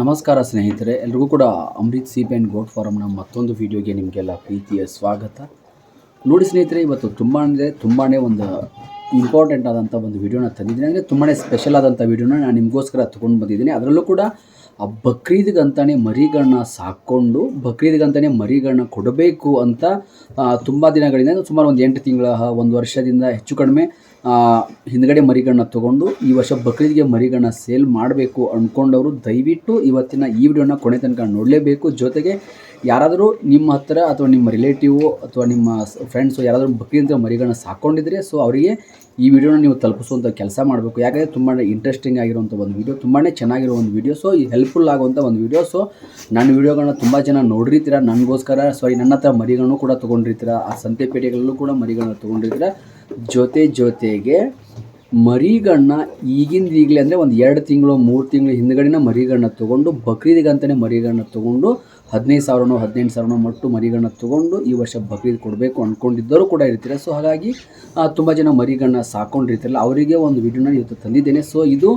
ನಮಸ್ಕಾರ ಸ್ನೇಹಿತರೆ, ಎಲ್ರಿಗೂ ಕೂಡ ಅಮೃತ್ ಸೀಪ್ ಆ್ಯಂಡ್ ಗೋಟ್ ಫಾರಮ್ನ ಮತ್ತೊಂದು ವಿಡಿಯೋಗೆ ನಿಮಗೆಲ್ಲ ಪ್ರೀತಿಯ ಸ್ವಾಗತ. ನೋಡಿ ಸ್ನೇಹಿತರೆ, ಇವತ್ತು ತುಂಬ ಅಂದರೆ ತುಂಬಾ ಒಂದು ಇಂಪಾರ್ಟೆಂಟ್ ಆದಂಥ ಒಂದು ವಿಡಿಯೋನ ತಂದಿದ್ದೀನಿ. ಅಂದರೆ ತುಂಬಾ ಸ್ಪೆಷಲ್ ಆದಂಥ ವಿಡಿಯೋನ ನಾನು ನಿಮಗೋಸ್ಕರ ತೊಗೊಂಡು ಬಂದಿದ್ದೀನಿ. ಅದರಲ್ಲೂ ಕೂಡ ಆ ಬಕ್ರೀದ್ಗಂತಾನೆ ಮರಿಗಳನ್ನ ಸಾಕ್ಕೊಂಡು ಬಕ್ರೀದ್ಗಂತಾನೆ ಮರಿಗಳನ್ನ ಕೊಡಬೇಕು ಅಂತ ತುಂಬ ದಿನಗಳಿಂದ ಸುಮಾರು ಒಂದು ಎಂಟು ತಿಂಗಳ ಒಂದು ವರ್ಷದಿಂದ ಹೆಚ್ಚು ಕಡಿಮೆ ಹಿಂದ್ಗಡೆ ಮರಿಗಳನ್ನ ತೊಗೊಂಡು ಈ ವರ್ಷ ಬಕ್ರೀದ್ಗೆ ಮರಿಗಳನ್ನ ಸೇಲ್ ಮಾಡಬೇಕು ಅಂದ್ಕೊಂಡವರು ದಯವಿಟ್ಟು ಇವತ್ತಿನ ಈ ವಿಡಿಯೋನ ಕೊನೆ ತನಕ ನೋಡಲೇಬೇಕು. ಜೊತೆಗೆ ಯಾರಾದರೂ ನಿಮ್ಮ ಹತ್ರ ಅಥವಾ ನಿಮ್ಮ ರಿಲೇಟಿವ್ ಅಥವಾ ನಿಮ್ಮ ಫ್ರೆಂಡ್ಸು ಯಾರಾದರೂ ಬಕ್ರೀದ್ ಮರಿಗಳನ್ನ ಸಾಕ್ಕೊಂಡಿದ್ರೆ ಸೊ ಅವರಿಗೆ ಈ ವಿಡಿಯೋನ ನೀವು ತಲುಪಿಸುವಂಥ ಕೆಲಸ ಮಾಡಬೇಕು. ಯಾಕಂದರೆ ತುಂಬಾ ಇಂಟ್ರೆಸ್ಟಿಂಗ್ ಆಗಿರುವಂಥ ಒಂದು ವಿಡಿಯೋ ತುಂಬಾ ಚೆನ್ನಾಗಿರೋ ಒಂದು ವಿಡಿಯೋ ಸೊ ಈ ಹೆಲ್ಪ್ಫುಲ್ ಆಗುವಂಥ ಒಂದು ವಿಡಿಯೋ ಸೊ ನನ್ನ ವಿಡಿಯೋಗಳನ್ನ ತುಂಬ ಜನ ನೋಡಿರ್ತೀರ? ನನಗೋಸ್ಕರ ಸಾರಿ ನನ್ನ ಹತ್ರ ಮರಿಗಳನ್ನು ಕೂಡ ತೊಗೊಂಡಿರ್ತೀರ? ಆ ಸಂತೆಪೇಟೆಗಳಲ್ಲೂ ಕೂಡ ಮರಿಗಳನ್ನ ತೊಗೊಂಡಿರ್ತೀರ? ಜೊತೆ ಜೊತೆಗೆ ಮರಿಗಳನ್ನ ಈಗಿಂದ ಈಗಲೇ ಅಂದರೆ ಒಂದು ಎರಡು ತಿಂಗಳು, ಮೂರು ತಿಂಗಳು ಹಿಂದ್ಗಡೆನ ಮರಿಗಳನ್ನ ತೊಗೊಂಡು ಬಕ್ರೀದಿಗಂತಲೇ ಮರಿಗಳನ್ನ ತೊಗೊಂಡು ಹದಿನೈದು ಸಾವಿರನೋ, ಹದಿನೆಂಟು ಸಾವಿರನೋ ಮಟ್ಟು ಮರಿಗಳನ್ನ ತೊಗೊಂಡು ಈ ವರ್ಷ ಬಕ್ರೀದ್ ಕೊಡಬೇಕು ಅಂದ್ಕೊಂಡಿದ್ದರೂ ಕೂಡ ಇರ್ತೀರ. ಸೊ ಹಾಗಾಗಿ ತುಂಬ ಜನ ಮರಿಗಳನ್ನ ಸಾಕೊಂಡಿರ್ತಾರಲ್ಲ ಅವರಿಗೆ ಒಂದು ವಿಡಿಯೋನ ಇವತ್ತು ತಂದಿದ್ದೇನೆ. ಸೊ ಇದು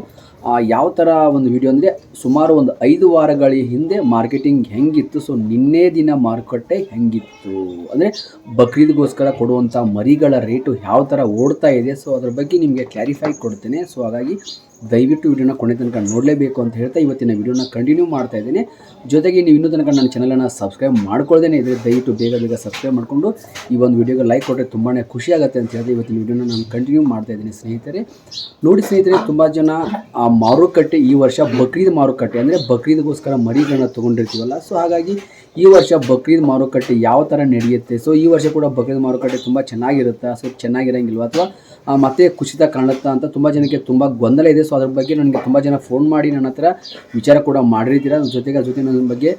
ಯಾವ ಥರ ಒಂದು ವಿಡಿಯೋ ಅಂದರೆ, ಸುಮಾರು ಒಂದು ಐದು ವಾರಗಳ ಹಿಂದೆ ಮಾರ್ಕೆಟಿಂಗ್ ಹೆಂಗಿತ್ತು ಸೊ ನಿನ್ನೆ ದಿನ ಮಾರುಕಟ್ಟೆ ಹೆಂಗಿತ್ತು. ಅಂದರೆ, ಬಕ್ರೀದ್ಗೋಸ್ಕರ ಕೊಡುವಂಥ ಮರಿಗಳ ರೇಟು ಯಾವ ಥರ ಓಡ್ತಾ ಇದೆ ಸೊ ಅದ್ರ ಬಗ್ಗೆ ನಿಮಗೆ ಕ್ಲಾರಿಫೈ ಕೊಡ್ತೇನೆ. ಸೊ ಹಾಗಾಗಿ ದಯವಿಟ್ಟು ವಿಡಿಯೋನ ಕೊನೆ ತನಕ ನೋಡಲೇಬೇಕು ಅಂತ ಹೇಳ್ತಾ ಇವತ್ತಿನ ವಿಡಿಯೋನ ಕಂಟಿನ್ಯೂ ಮಾಡ್ತಾ ಇದ್ದೀನಿ. ಜೊತೆಗೆ ನೀವು ಇನ್ನೂ ತನಕ ನನ್ನ ಚಾನಲನ್ನು ಸಬ್ಸ್ಕ್ರೈಬ್ ಮಾಡ್ಕೊಳ್ದೇನೆ ಇದ್ರೆ ದಯವಿಟ್ಟು ಬೇಗ ಬೇಗ ಸಬ್ಸ್ಕ್ರೈಬ್ ಮಾಡಿಕೊಂಡು ಈ ಒಂದು ವಿಡಿಯೋಗೆ ಲೈಕ್ ಕೊಟ್ಟರೆ ತುಂಬಾ ಖುಷಿ ಆಗುತ್ತೆ ಅಂತ ಹೇಳಿದ್ರೆ ಇವತ್ತಿನ ವಿಡಿಯೋನ ನಾನು ಕಂಟಿನ್ಯೂ ಮಾಡ್ತಾ ಇದ್ದೀನಿ ಸ್ನೇಹಿತರೆ. ನೋಡಿ ಸ್ನೇಹಿತರೆ, ತುಂಬ ಜನ ಆ ಮಾರುಕಟ್ಟೆ, ಈ ವರ್ಷ ಬಕ್ರೀದ್ ಮಾರುಕಟ್ಟೆ ಅಂದರೆ ಬಕ್ರೀದ್ಗೋಸ್ಕರ ಮರಿಗಳನ್ನ ತೊಗೊಂಡಿರ್ತೀವಲ್ಲ. ಸೊ ಹಾಗಾಗಿ ಈ ವರ್ಷ ಬಕ್ರೀದ್ ಮಾರುಕಟ್ಟೆ ಯಾವ ಥರ ನಡೆಯುತ್ತೆ? ಸೊ ಈ ವರ್ಷ ಕೂಡ ಬಕ್ರೀದ್ ಮಾರುಕಟ್ಟೆ ತುಂಬ ಚೆನ್ನಾಗಿರುತ್ತಾ? ಸೊ ಚೆನ್ನಾಗಿರೋಂಗಿಲ್ವ? ಅಥವಾ ಮತ್ತೆ ಕುಸಿತ ಕಾಣುತ್ತಾ ಅಂತ ತುಂಬ ಜನಕ್ಕೆ ತುಂಬ ಗೊಂದಲ ಇದೆ. ಸೊ ಅದ್ರ ಬಗ್ಗೆ ನನಗೆ ತುಂಬ ಜನ ಫೋನ್ ಮಾಡಿ ನನ್ನ ಹತ್ರ ವಿಚಾರ ಕೂಡ ಮಾಡಿರ್ತೀರ. ಜೊತೆಗೆ ಜೊತೆ ನನ್ನ ಬಗ್ಗೆ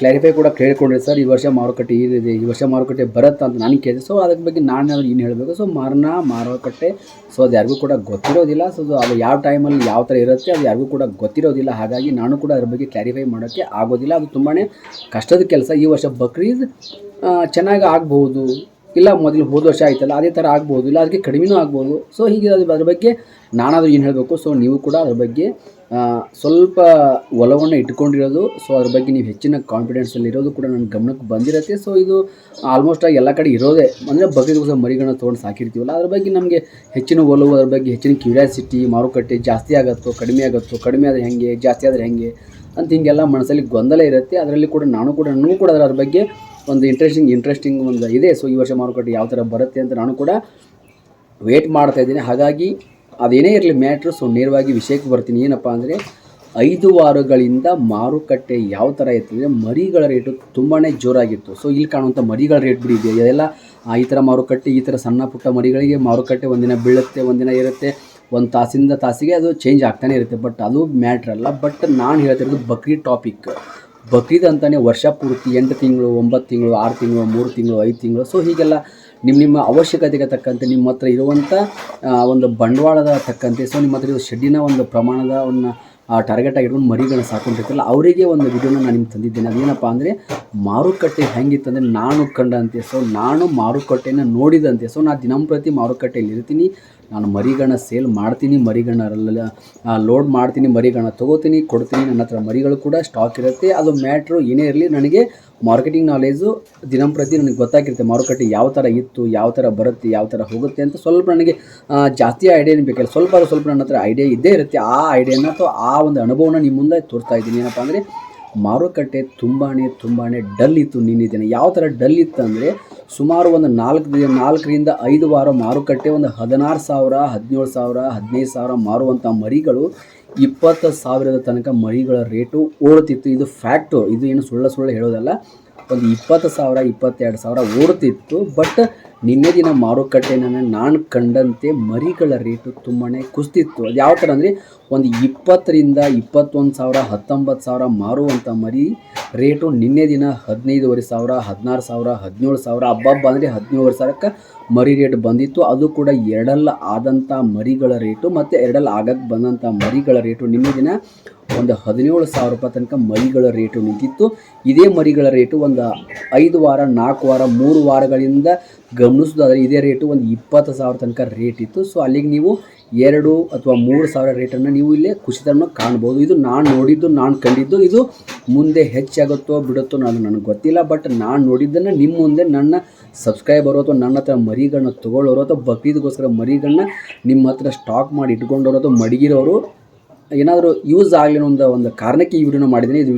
ಕ್ಲಾರಿಫೈ ಕೂಡ ಕೇಳ್ಕೊಂಡ್ರೆ ಸರ್, ಈ ವರ್ಷ ಮಾರುಕಟ್ಟೆ ಈ ಇದೆ ಈ ವರ್ಷ ಮಾರುಕಟ್ಟೆ ಬರುತ್ತಾ? ಅಂತ ನಾನು ಕೇಳಿದೆ. ಸೊ ಅದ್ರ ಬಗ್ಗೆ ನಾನು ಏನು ಹೇಳಬೇಕು? ಸೊ ಮಾರನ ಮಾರುಕಟ್ಟೆ ಸೊ ಅದು ಯಾರಿಗೂ ಕೂಡ ಗೊತ್ತಿರೋದಿಲ್ಲ. ಸೊ ಅದು ಯಾವ ಟೈಮಲ್ಲಿ ಯಾವ ಥರ ಇರುತ್ತೆ, ಅದು ಯಾರಿಗೂ ಕೂಡ ಗೊತ್ತಿರೋದಿಲ್ಲ. ಹಾಗಾಗಿ ನಾನು ಕೂಡ ಅದ್ರ ಬಗ್ಗೆ ಕ್ಲಾರಿಫೈ ಮಾಡೋಕ್ಕೆ ಆಗೋದಿಲ್ಲ. ಅದು ತುಂಬಾ ಕಷ್ಟದ ಕೆಲಸ. ಈ ವರ್ಷ ಬಕ್ರೀದ್ ಚೆನ್ನಾಗಿ ಆಗ್ಬೋದು. ಇಲ್ಲ, ಮೊದಲು ಹೋದ ವರ್ಷ ಆಯ್ತಲ್ಲ, ಅದೇ ಥರ ಆಗ್ಬೋದು, ಇಲ್ಲ ಅದಕ್ಕೆ ಕಡಿಮೆನೂ ಆಗ್ಬೋದು. ಸೊ ಹೀಗೆ ಅದು ಅದ್ರ ಬಗ್ಗೆ ನಾನಾದರೂ ಏನು ಹೇಳಬೇಕು? ಸೊ ನೀವು ಕೂಡ ಅದ್ರ ಬಗ್ಗೆ ಸ್ವಲ್ಪ ಒಲವನ್ನು ಇಟ್ಕೊಂಡಿರೋದು ಸೊ ಅದ್ರ ಬಗ್ಗೆ ನೀವು ಹೆಚ್ಚಿನ ಕಾನ್ಫಿಡೆನ್ಸಲ್ಲಿ ಇರೋದು ಕೂಡ ನನ್ನ ಗಮನಕ್ಕೆ ಬಂದಿರುತ್ತೆ. ಸೊ ಇದು ಆಲ್ಮೋಸ್ಟ್ ಆಗಿ ಎಲ್ಲ ಕಡೆ ಇರೋದೇ. ಅಂದರೆ ಬಗ್ಗೆಗೋಸ್ಕರ ಮರಿಗಳನ್ನ ತೊಗೊಂಡು ಸಾಕಿರ್ತೀವಲ್ಲ, ಅದ್ರ ಬಗ್ಗೆ ನಮಗೆ ಹೆಚ್ಚಿನ ಒಲವು, ಅದ್ರ ಬಗ್ಗೆ ಹೆಚ್ಚಿನ ಕ್ಯೂರಿಯಾಸಿಟಿ ಮಾರುಕಟ್ಟೆ ಜಾಸ್ತಿ ಆಗುತ್ತೋ, ಕಡಿಮೆ ಆಗುತ್ತೋ, ಕಡಿಮೆ ಆದರೆ ಹೇಗೆ, ಜಾಸ್ತಿ ಆದರೆ ಹೇಗೆ ಅಂತ ಹಿಂಗೆಲ್ಲ ಮನಸ್ಸಲ್ಲಿ ಗೊಂದಲ ಇರುತ್ತೆ. ಅದರಲ್ಲಿ ಕೂಡ ನಾನು ಕೂಡ ನನಗೂ ಕೂಡ ಅದರ ಬಗ್ಗೆ ಒಂದು ಇಂಟ್ರೆಸ್ಟಿಂಗ್ ಇಂಟ್ರೆಸ್ಟಿಂಗ್ ಒಂದು ಇದೆ. ಸೊ ಈ ವರ್ಷ ಮಾರುಕಟ್ಟೆ ಯಾವ ಥರ ಬರುತ್ತೆ ಅಂತ ನಾನು ಕೂಡ ವೇಟ್ ಮಾಡ್ತಾ ಇದ್ದೀನಿ. ಹಾಗಾಗಿ ಅದೇನೇ ಇರಲಿ ಮ್ಯಾಟ್ರು ಸೊ ನೇರವಾಗಿ ವಿಷಯಕ್ಕೆ ಬರ್ತೀನಿ. ಏನಪ್ಪ ಅಂದರೆ ಐದು ವಾರಗಳಿಂದ ಮಾರುಕಟ್ಟೆ ಯಾವ ಥರ ಇರ್ತದೆ ಅಂದರೆ ಮರಿಗಳ ರೇಟು ತುಂಬಾ ಜೋರಾಗಿತ್ತು. ಸೊ ಇಲ್ಲಿ ಕಾಣುವಂಥ ಮರಿಗಳ ರೇಟ್ ಬಿಡಿ ಇದೆ ಇದೆಲ್ಲ ಈ ಥರ ಮಾರುಕಟ್ಟೆ, ಈ ಥರ ಸಣ್ಣ ಪುಟ್ಟ ಮರಿಗಳಿಗೆ ಮಾರುಕಟ್ಟೆ ಒಂದಿನ ಬೀಳುತ್ತೆ, ಒಂದಿನ ಇರುತ್ತೆ. ಒಂದು ತಾಸಿಂದ ತಾಸಿಗೆ ಅದು ಚೇಂಜ್ ಆಗ್ತಾನೆ ಇರುತ್ತೆ. ಬಟ್ ಅದು ಮ್ಯಾಟ್ರ್ ಅಲ್ಲ. ಬಟ್ ನಾನು ಹೇಳ್ತಿರೋದು ಬಕ್ರಿ ಟಾಪಿಕ್ ಬಕ್ರೀದ್ ಅಂತಾನೆ ವರ್ಷ ಪೂರ್ತಿ, ಎಂಟು ತಿಂಗಳು, ಒಂಬತ್ತು ತಿಂಗಳು, ಆರು ತಿಂಗಳು, ಮೂರು ತಿಂಗಳು, ಐದು ತಿಂಗಳು. ಸೊ ಹೀಗೆಲ್ಲ ನಿಮ್ಮ ನಿಮ್ಮ ಅವಶ್ಯಕತೆಗೆ ತಕ್ಕಂತೆ ನಿಮ್ಮ ಹತ್ರ ಇರುವಂಥ ಒಂದು ಬಂಡವಾಳದ ತಕ್ಕಂತೆ ಸೊ ನಿಮ್ಮ ಹತ್ರ ಇರೋ ಶೆಡ್ಡಿನ ಒಂದು ಪ್ರಮಾಣದ ಒಂದು ಟಾರ್ಗೆಟ್ ಆಗಿರ್ಬೋದು ಮರಿಗಳನ್ನ ಸಾಕೊಂಡಿರ್ತಲ್ಲ ಅವರಿಗೆ ಒಂದು ವಿಡಿಯೋನ ನಾನು ನಿಮ್ಗೆ ತಂದಿದ್ದೇನೆ. ಅದೇನಪ್ಪ ಅಂದರೆ, ಮಾರುಕಟ್ಟೆ ಹೆಂಗಿತ್ತಂದರೆ ನಾನು ಕಂಡಂತೆ. ಸೊ ನಾನು ಮಾರುಕಟ್ಟೆನ ನೋಡಿದಂತೆ. ಸೊ ನಾನು ದಿನಂಪ್ರತಿ ಮಾರುಕಟ್ಟೆಯಲ್ಲಿ ಇರ್ತೀನಿ ನಾನು ಮರಿಗಳನ್ನ ಸೇಲ್ ಮಾಡ್ತೀನಿ ಮರಿಗಳನ್ನ ಲೋಡ್ ಮಾಡ್ತೀನಿ ಮರಿಗಳನ್ನ ತೊಗೋತೀನಿ, ಕೊಡ್ತೀನಿ, ನನ್ನ ಹತ್ರ ಮರಿಗಳು ಕೂಡ ಸ್ಟಾಕ್ ಇರುತ್ತೆ. ಅದು ಮ್ಯಾಟ್ರು ಏನೇ ಇರಲಿ, ನನಗೆ ಮಾರ್ಕೆಟಿಂಗ್ ನಾಲೇಜು ದಿನಂಪ್ರತಿ ನನಗೆ ಗೊತ್ತಾಗಿರುತ್ತೆ ಮಾರುಕಟ್ಟೆ ಯಾವ ಥರ ಇತ್ತು, ಯಾವ ಥರ ಬರುತ್ತೆ, ಯಾವ ಥರ ಹೋಗುತ್ತೆ ಅಂತ. ಸ್ವಲ್ಪ ನನಗೆ ಜಾಸ್ತಿ ಐಡಿಯಾ ಬೇಕಲ್ಲ. ಸ್ವಲ್ಪ ಸ್ವಲ್ಪ ನನ್ನ ಹತ್ರ ಐಡಿಯಾ ಇದ್ದೇ ಇರುತ್ತೆ. ಆ ಐಡಿಯಾನ ಅಥವಾ ಆ ಒಂದು ಅನುಭವನ ನಿಮ್ಮ ಮುಂದೆ ತೋರಿಸ್ತಾ ಇದ್ದೀನಿ. ಏನಪ್ಪ ಅಂದರೆ ಮಾರುಕಟ್ಟೆ ತುಂಬಾ ತುಂಬಾ ಡಲ್ ಇತ್ತು ನಿನ್ನೆ ದಿನ. ಯಾವ ಥರ ಡಲ್ ಇತ್ತು ಅಂದರೆ ಸುಮಾರು ಒಂದು ನಾಲ್ಕು ನಾಲ್ಕರಿಂದ ಐದು ವಾರ ಮಾರುಕಟ್ಟೆ, ಒಂದು ಹದಿನಾರು ಸಾವಿರ, ಹದಿನೇಳು ಸಾವಿರ, ಹದಿನೈದು ಸಾವಿರ ಮಾರುವಂಥ ಮರಿಗಳು ಇಪ್ಪತ್ತು ಸಾವಿರದ ತನಕ ಮರಿಗಳ ರೇಟು ಓಡುತ್ತಿತ್ತು. ಇದು ಫ್ಯಾಕ್ಟು, ಇದು ಏನು ಸುಳ್ಳು ಸುಳ್ಳು ಹೇಳೋದಲ್ಲ. ಒಂದು ಇಪ್ಪತ್ತು ಸಾವಿರ, ಇಪ್ಪತ್ತೆರಡು ಸಾವಿರ ಓಡುತ್ತಿತ್ತು. ಬಟ್ ನಿನ್ನೆ ದಿನ ಮಾರುಕಟ್ಟೆನ ನಾನು ಕಂಡಂತೆ ಮರಿಗಳ ರೇಟು ತುಂಬಾ ಕುಸ್ತಿತ್ತು. ಅದು ಯಾವ ಥರ ಅಂದರೆ, ಒಂದು ಇಪ್ಪತ್ತರಿಂದ ಇಪ್ಪತ್ತೊಂದು ಸಾವಿರ, ಹತ್ತೊಂಬತ್ತು ಸಾವಿರ ಮಾರುವಂಥ ಮರಿ ರೇಟು ನಿನ್ನೆ ದಿನ ಹದಿನೈದುವರೆ ಸಾವಿರ, ಹದಿನಾರು ಸಾವಿರ, ಹದಿನೇಳು ಸಾವಿರ ಹಬ್ಬ ಅಂದರೆ ಹದಿನೇಳುವರೆ ಸಾವಿರಕ್ಕೆ ಮರಿ ರೇಟ್ ಬಂದಿತ್ತು. ಅದು ಕೂಡ ಎರಡಲ್ಲ ಆದಂಥ ಮರಿಗಳ ರೇಟು ಮತ್ತು ಎರಡಲ್ಲ ಆಗಕ್ಕೆ ಬಂದಂಥ ಮರಿಗಳ ರೇಟು ನಿನ್ನೆ ದಿನ ಒಂದು ಹದಿನೇಳು ಸಾವಿರ ರೂಪಾಯಿ ತನಕ ಮರಿಗಳ ರೇಟು ನಿಂತಿತ್ತು. ಇದೇ ಮರಿಗಳ ರೇಟು ಒಂದು ಐದು ವಾರ, ನಾಲ್ಕು ವಾರ, ಮೂರು ವಾರಗಳಿಂದ ಗಮನಿಸೋದಾದರೆ ಇದೇ ರೇಟು ಒಂದು ಇಪ್ಪತ್ತು ಸಾವಿರ ತನಕ ರೇಟ್ ಇತ್ತು. ಸೊ ಅಲ್ಲಿಗೆ ನೀವು ಎರಡು ಅಥವಾ ಮೂರು ಸಾವಿರ ರೇಟನ್ನು ನೀವು ಇಲ್ಲೇ ಕುಸಿತನ ಕಾಣ್ಬೋದು. ಇದು ನಾನು ನೋಡಿದ್ದು, ನಾನು ಕಂಡಿದ್ದು, ಇದು ಮುಂದೆ ಹೆಚ್ಚಾಗುತ್ತೋ ಬಿಡುತ್ತೋ ನಾನು ನನಗೆ ಗೊತ್ತಿಲ್ಲ. ಬಟ್ ನಾನು ನೋಡಿದ್ದನ್ನು ನಿಮ್ಮ ಮುಂದೆ ನನ್ನ ಸಬ್ಸ್ಕ್ರೈಬರ್ ಅಥವಾ ನನ್ನ ಹತ್ರ ಮರಿಗಳನ್ನ ತೊಗೊಳ್ಳೋರು ಅಥವಾ ಬಕ್ರೀದ್ಗೋಸ್ಕರ ಮರಿಗಳನ್ನ ನಿಮ್ಮ ಹತ್ರ ಸ್ಟಾಕ್ ಮಾಡಿ ಇಟ್ಕೊಂಡವರು ಅಥವಾ ಮಡಗಿರೋರು ಏನಾದರೂ ಯೂಸ್ ಆಗಲಿ ಒಂದು ಒಂದು ಕಾರಣಕ್ಕೆ ಈ ವಿಡಿಯೋನ ಮಾಡಿದ್ದೀನಿ. ಇದು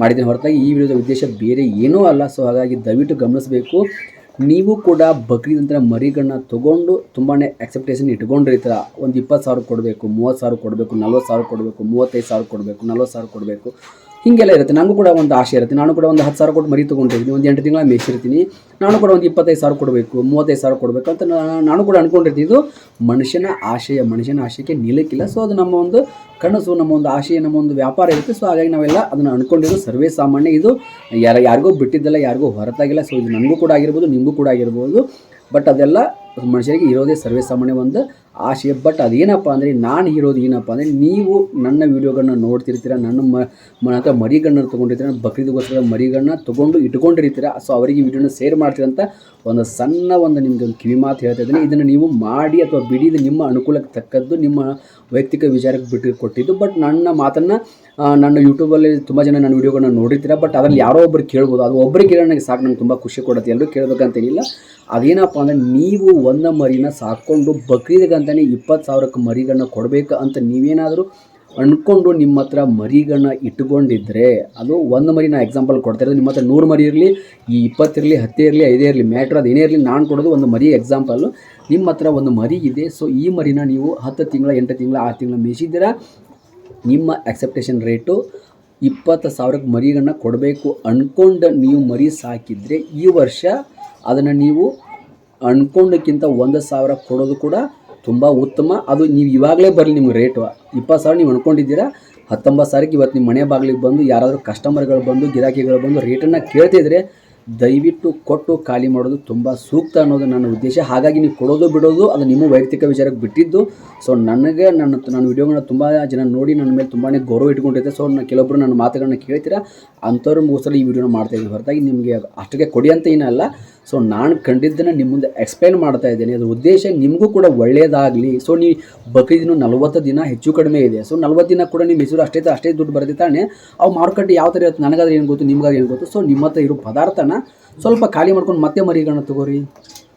ಮಾಡಿದ್ದೀನಿ ಹೊರತಾಗಿ ಈ ವಿಡಿಯೋದ ಉದ್ದೇಶ ಬೇರೆ ಏನೂ ಅಲ್ಲ. ಸೊ ಹಾಗಾಗಿ ದಯವಿಟ್ಟು ಗಮನಿಸಬೇಕು. ನೀವು ಕೂಡ ಬಕ್ರೀದ್ ಅಂತ ಮರಿಗಳನ್ನ ತೊಗೊಂಡು ತುಂಬಾ ಎಕ್ಸೆಪ್ಟೇಷನ್ ಇಟ್ಕೊಂಡಿರ್ತೀರ. ಒಂದು ಇಪ್ಪತ್ತು ಸಾವಿರ ಕೊಡಬೇಕು, ಮೂವತ್ತು ಸಾವಿರ ಕೊಡಬೇಕು, ನಲ್ವತ್ತು ಸಾವಿರ ಕೊಡಬೇಕು, ಮೂವತ್ತೈದು ಸಾವಿರ ಕೊಡಬೇಕು, ನಲ್ವತ್ತು ಸಾವಿರ ಕೊಡಬೇಕು. ಹೀಗೆಲ್ಲ ಇರುತ್ತೆ. ನನಗೂ ಕೂಡ ಒಂದು ಆಸೆ ಇರುತ್ತೆ. ನಾನು ಕೂಡ ಒಂದು ಹತ್ತು ಸಾವಿರ ಕೊಟ್ಟು ಮರಿ ತೊಗೊಂಡಿರ್ತೀನಿ ಒಂದು ಎಂಟು ತಿಂಗಳ ಮೇಯಿಸಿರ್ತೀನಿ. ನಾನು ಕೂಡ ಒಂದು ಇಪ್ಪತ್ತೈದು ಸಾವಿರ ಕೊಡಬೇಕು, ಮೂವತ್ತೈದು ಸಾವಿರ ಕೊಡಬೇಕು ಅಂತ ನಾನು ಕೂಡ ಅಂದ್ಕೊಂಡಿರ್ತೀನಿ ಇದು ಮನುಷ್ಯನ ಆಶಯ, ಮನುಷ್ಯನ ಆಶಯಕ್ಕೆ ನಿಲ್ಲಕ್ಕಿಲ್ಲ ಸೊ ಅದು ನಮ್ಮ ಒಂದು ಕನಸು, ನಮ್ಮ ಒಂದು ಆಶಯ ನಮ್ಮ ಒಂದು ವ್ಯಾಪಾರ ಇರುತ್ತೆ. ಸೊ ಹಾಗಾಗಿ ನಾವೆಲ್ಲ ಅದನ್ನು ಅನ್ಕೊಂಡಿದ್ದು ಸರ್ವೇ ಸಾಮಾನ್ಯ. ಇದು ಯಾರ, ಯಾರಿಗೂ ಬಿಟ್ಟಿದ್ದಲ್ಲ, ಯಾರಿಗೂ ಹೊರತಾಗಿಲ್ಲ. ಸೊ ಇದು ನನಗೂ ಕೂಡ ಆಗಿರ್ಬೋದು, ನಿಮಗೂ ಕೂಡ ಆಗಿರ್ಬೋದು. ಬಟ್ ಅದೆಲ್ಲ ಮನುಷ್ಯರಿಗೆ ಇರೋದೇ ಸರ್ವೇ ಸಾಮಾನ್ಯ ಒಂದು ಆಶೆ ಬಟ್ ಅದೇನಪ್ಪ ಅಂದರೆ ನಾನು ಇರೋದು ಏನಪ್ಪ ಅಂದರೆ ನೀವು ನನ್ನ ವೀಡಿಯೋಗಳನ್ನ ನೋಡ್ತಿರ್ತೀರ, ನನ್ನ ಮ ಹತ್ರ ಮರಿಗಳನ್ನ ತೊಗೊಂಡಿರ್ತೀರ, ಬಕ್ರೀದ್ಗೋಸ್ಕರ ಮರಿಗಳನ್ನ ತೊಗೊಂಡು ಇಟ್ಕೊಂಡಿರ್ತೀರ. ಸೊ ಅವರಿಗೆ ವಿಡಿಯೋನ ಶೇರ್ ಮಾಡ್ತೀರಂತ ಒಂದು ಸಣ್ಣ ಒಂದು ನಿಮ್ಗೆ ಒಂದು ಕಿವಿ ಮಾತು ಹೇಳ್ತಾ ಇದ್ದೀನಿ. ಇದನ್ನು ನೀವು ಮಾಡಿ ಅಥವಾ ಬಿಡಿ, ಇದು ನಿಮ್ಮ ಅನುಕೂಲಕ್ಕೆ ತಕ್ಕದ್ದು, ನಿಮ್ಮ ವೈಯಕ್ತಿಕ ವಿಚಾರಕ್ಕೆ ಬಿಟ್ಟು ಕೊಟ್ಟಿದ್ದು ಬಟ್ ನನ್ನ ಮಾತನ್ನು ನನ್ನ ಯೂಟ್ಯೂಬಲ್ಲಿ ತುಂಬ ಜನ ನನ್ನ ವೀಡಿಯೋಗಳನ್ನ ನೋಡಿರ್ತೀರ. ಬಟ್ ಅದರಲ್ಲಿ ಯಾರೋ ಒಬ್ಬರು ಕೇಳ್ಬೋದು. ಅದು ಒಬ್ಬರಿಗೆ ಕೇಳೋ ನನಗೆ ಸಾಕು, ನಂಗೆ ತುಂಬ ಖುಷಿ ಕೊಡುತ್ತೆ. ಎಲ್ಲರೂ ಕೇಳಬೇಕಂತೇನಿಲ್ಲ. ಅದೇನಪ್ಪ ಅಂದರೆ ನೀವು ಒಂದು ಮರಿನ ಸಾಕೊಂಡು ಬಕ್ರೀದ್ಗಂತಲೇ ಇಪ್ಪತ್ತು ಸಾವಿರಕ್ಕೆ ಮರಿಗಳನ್ನ ಕೊಡಬೇಕು ಅಂತ ನೀವೇನಾದರೂ ಅಂದ್ಕೊಂಡು ನಿಮ್ಮ ಹತ್ರ ಮರಿಗಳನ್ನ ಇಟ್ಕೊಂಡಿದ್ರೆ, ಅದು ಒಂದು ಮರಿ ನಾ ಎಕ್ಸಾಂಪಲ್ ಕೊಡ್ತಾ ಇರೋದು, ನಿಮ್ಮ ಹತ್ರ ನೂರು ಮರಿ ಇರಲಿ, ಈ ಇಪ್ಪತ್ತಿರಲಿ ಹತ್ತೇ ಇರಲಿ, ಐದೇ ಇರಲಿ, ಮ್ಯಾಟ್ರ್ ಅದು ಏನೇ ಇರಲಿ, ನಾನು ಕೊಡೋದು ಒಂದು ಮರಿ ಎಕ್ಸಾಂಪಲ್ಲು ನಿಮ್ಮ ಹತ್ರ ಒಂದು ಮರಿ ಇದೆ ಸೊ ಈ ಮರಿನ ನೀವು ಹತ್ತು ತಿಂಗಳ, ಎಂಟು ತಿಂಗಳ, ಆರು ತಿಂಗಳ ಮೇಯಿಸಿದ್ದೀರಾ? ನಿಮ್ಮ ಅಕ್ಸೆಪ್ಟೇಷನ್ ರೇಟು ಇಪ್ಪತ್ತು ಸಾವಿರಕ್ಕೆ ಮರಿಗಳನ್ನ ಕೊಡಬೇಕು ಅಂದ್ಕೊಂಡು ನೀವು ಮರಿ ಸಾಕಿದರೆ ಈ ವರ್ಷ ಅದನ್ನು ನೀವು ಅಂದ್ಕೊಂಡಕ್ಕಿಂತ ಒಂದು ಸಾವಿರ ಕೊಡೋದು ಕೂಡ ತುಂಬ ಉತ್ತಮ. ಅದು ನೀವು ಇವಾಗಲೇ ಬರಲಿ ನಿಮ್ಗೆ ರೇಟು ಇಪ್ಪತ್ತು ಸಾವಿರ ನೀವು ಅಂದ್ಕೊಂಡಿದ್ದೀರಾ ಹತ್ತೊಂಬತ್ತು ಸಾವಿರಕ್ಕೆ ಇವತ್ತು ನಿಮ್ಮ ಮನೆ ಬಾಗಿಲಿಗೆ ಬಂದು ಯಾರಾದರೂ ಕಸ್ಟಮರ್ಗಳು ಬಂದು, ಗಿರಾಕಿಗಳು ಬಂದು ರೇಟನ್ನು ಕೇಳ್ತಿದ್ರೆ ದಯವಿಟ್ಟು ಕೊಟ್ಟು ಖಾಲಿ ಮಾಡೋದು ತುಂಬ ಸೂಕ್ತ ಅನ್ನೋದು ನನ್ನ ಉದ್ದೇಶ. ಹಾಗಾಗಿ ನೀವು ಕೊಡೋದು ಬಿಡೋದು, ಅದು ನಿಮ್ಮ ವೈಯಕ್ತಿಕ ವಿಚಾರಕ್ಕೆ ಬಿಟ್ಟಿದ್ದು. ಸೊ ನನಗೆ ನನ್ನ ನನ್ನ ವಿಡಿಯೋಗಳನ್ನ ತುಂಬ ಜನ ನೋಡಿ ನನ್ನ ಮೇಲೆ ತುಂಬಾ ಗೌರವ ಇಟ್ಕೊಂಡಿದ್ದೆ ಸೊ ನಾನು ಕೆಲವೊಬ್ಬರು ನನ್ನ ಮಾತುಗಳನ್ನ ಕೇಳ್ತೀರಾ? ಅಂಥವ್ರಿಗೋಸ್ಕರ ಈ ವಿಡಿಯೋನ ಮಾಡ್ತಾ ಇದ್ದೀವಿ ಹೊರತಾಗಿ ನಿಮಗೆ ಅಷ್ಟಕ್ಕೆ ಕೊಡಿ ಅಂತ ಏನಲ್ಲ ಸೊ ನಾನು ಕಂಡಿದ್ದನ್ನು ನಿಮ್ಮ ಮುಂದೆ ಎಕ್ಸ್ಪ್ಲೈನ್ ಮಾಡ್ತಾ ಇದ್ದೇನೆ. ಅದ್ರ ಉದ್ದೇಶ ನಿಮಗೂ ಕೂಡ ಒಳ್ಳೆಯದಾಗಲಿ ಸೊ ನೀವು ಬಕ್ರೀದಿನೂ ನಲವತ್ತು ದಿನ ಹೆಚ್ಚು ಕಡಿಮೆ ಇದೆ. ಸೊ ನಲವತ್ತು ದಿನ ಕೂಡ ನಿಮ್ಮ ಹೆಸರು ಅಷ್ಟೇ ಅಷ್ಟೇ ದುಡ್ಡು ಬರುತ್ತೆ ತಾನೆ ಅವು ಮಾರುಕಟ್ಟೆ ಯಾವ ಥರ ಇರುತ್ತೆ ನನಗಾದ್ರೆ ಏನು ಗೊತ್ತು, ನಿಮ್ಗಾದ್ರೆ ಏನು ಗೊತ್ತು? ಸೊ ನಿಮ್ಮ ಹತ್ರ ಇರೋ ಪದಾರ್ಥನ ಸ್ವಲ್ಪ ಖಾಲಿ ಮಾಡ್ಕೊಂಡು ಮತ್ತೆ ಮರಿಗಣ ತಗೋರಿ.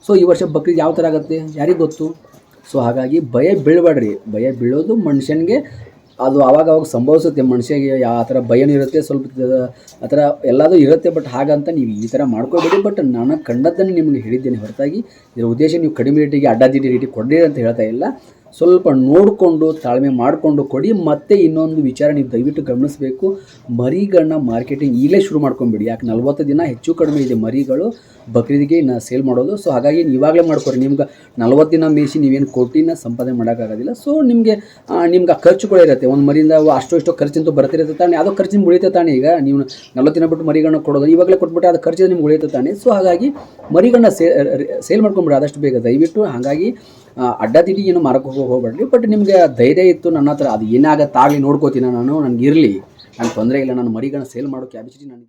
ಸೊ ಈ ವರ್ಷ ಬಕ್ರೀದ್ ಯಾವ ಥರ ಆಗುತ್ತೆ? ಯಾರಿಗೆ ಗೊತ್ತು? ಸೊ ಹಾಗಾಗಿ ಭಯ ಬೀಳಬೇಡ್ರಿ. ಭಯ ಬೀಳೋದು ಮನುಷ್ಯನಿಗೆ ಅದು ಅವಾಗ ಅವಾಗ ಸಂಭವಿಸುತ್ತೆ ಮನುಷ್ಯಗೆ ಆ ಥರ ಭಯನೂ ಇರುತ್ತೆ, ಸ್ವಲ್ಪ, ಆ ಥರ ಎಲ್ಲದೂ ಇರುತ್ತೆ ಬಟ್ ಹಾಗಂತ ನೀವು ಈ ಥರ ಮಾಡ್ಕೋಬೇಡಿ ಬಟ್ ನಾನು ಕಂಡದ್ದನ್ನು ನಿಮಗೆ ಹೇಳಿದ್ದೇನೆ ಹೊರತಾಗಿ, ಇದರ ಉದ್ದೇಶ ನೀವು ಕಡಿಮೆ ರೇಟಿಗೆ ಅಡ್ಡಾದಿಡಿ ರೇಟಿಗೆ ಕೊಡ್ರಿ ಅಂತ ಹೇಳ್ತಾ ಇಲ್ಲ. ಸ್ವಲ್ಪ ನೋಡಿಕೊಂಡು, ತಾಳ್ಮೆ ಮಾಡಿಕೊಂಡು ಕೊಡಿ. ಮತ್ತೆ ಇನ್ನೊಂದು ವಿಚಾರ ನೀವು ದಯವಿಟ್ಟು ಗಮನಿಸಬೇಕು. ಮರಿಗಳನ್ನ ಮಾರ್ಕೆಟಿಂಗ್ ಈಗಲೇ ಶುರು ಮಾಡ್ಕೊಂಬಿಡಿ. ಯಾಕೆ ನಲ್ವತ್ತು ದಿನ ಹೆಚ್ಚು ಕಡಿಮೆ ಇದೆ ಮರಿಗಳು. ಬಕ್ರೀದಿಗೆ ಇನ್ನು ಸೇಲ್ ಮಾಡೋದು. ಸೊ ಹಾಗಾಗಿ ಇವಾಗಲೇ ಮಾಡ್ಕೊರಿ ನಿಮ್ಗೆ ನಲ್ವತ್ತು ದಿನ ಮೇಯಿಸಿ ನೀವೇನು ಕೊಟ್ಟಿನ ಸಂಪಾದನೆ ಮಾಡೋಕ್ಕಾಗೋದಿಲ್ಲ. ಸೊ ನಿಮಗೆ ನಿಮ್ಗೆ ಆ ಖರ್ಚುಗಳು ಇರುತ್ತೆ. ಒಂದು ಮರಿಯಿಂದ ಅಷ್ಟು ಇಷ್ಟು ಖರ್ಚಂತೂ ಬರ್ತಿರುತ್ತೆ ತಾನೆ. ಅದು ಖರ್ಚಿನ ಉಳಿಯುತ್ತೆ ತಾನೆ ಈಗ. ನೀವು ನಲ್ವತ್ತು ದಿನ ಬಿಟ್ಟು ಮರಿಗಳನ್ನ ಕೊಡೋದು. ಇವಾಗಲೇ ಕೊಟ್ಬಿಟ್ಟು ಅದು ಖರ್ಚು ನಿಮ್ಗೆ ಉಳಿಯುತ್ತೆ ತಾನೆ. ಸೊ ಹಾಗಾಗಿ ಮರಿಗಳನ್ನ ಸೇಲ್ ಸೇಲ್ ಮಾಡ್ಕೊಂಬಿಡಿ. ಆದಷ್ಟು ಬೇಗ ದಯವಿಟ್ಟು. ಹಾಗಾಗಿ ಆ, ಅಡ್ಡದಿಡ್ಡಿ ಏನು ಮರಕ್ಕೆ ಹೋಗಿ ಹೋಗ್ಬೇಡ್ರಿ. ಬಟ್ ನಿಮಗೆ ಧೈರ್ಯ ಇತ್ತು ನನ್ನ ಹತ್ರ ಅದು ಏನಾಗತ್ತಾಗಲಿ ನೋಡ್ಕೋತೀನಿ ನಾನು ನನಗೆ ಇರಲಿ ನನಗೆ ತೊಂದರೆ ಇಲ್ಲ ನಾನು ಮರಿಗಳನ್ನ ಸೇಲ್ ಮಾಡೋ ಕ್ಯಾಬಿಸಿಟಿ ನನಗೆ.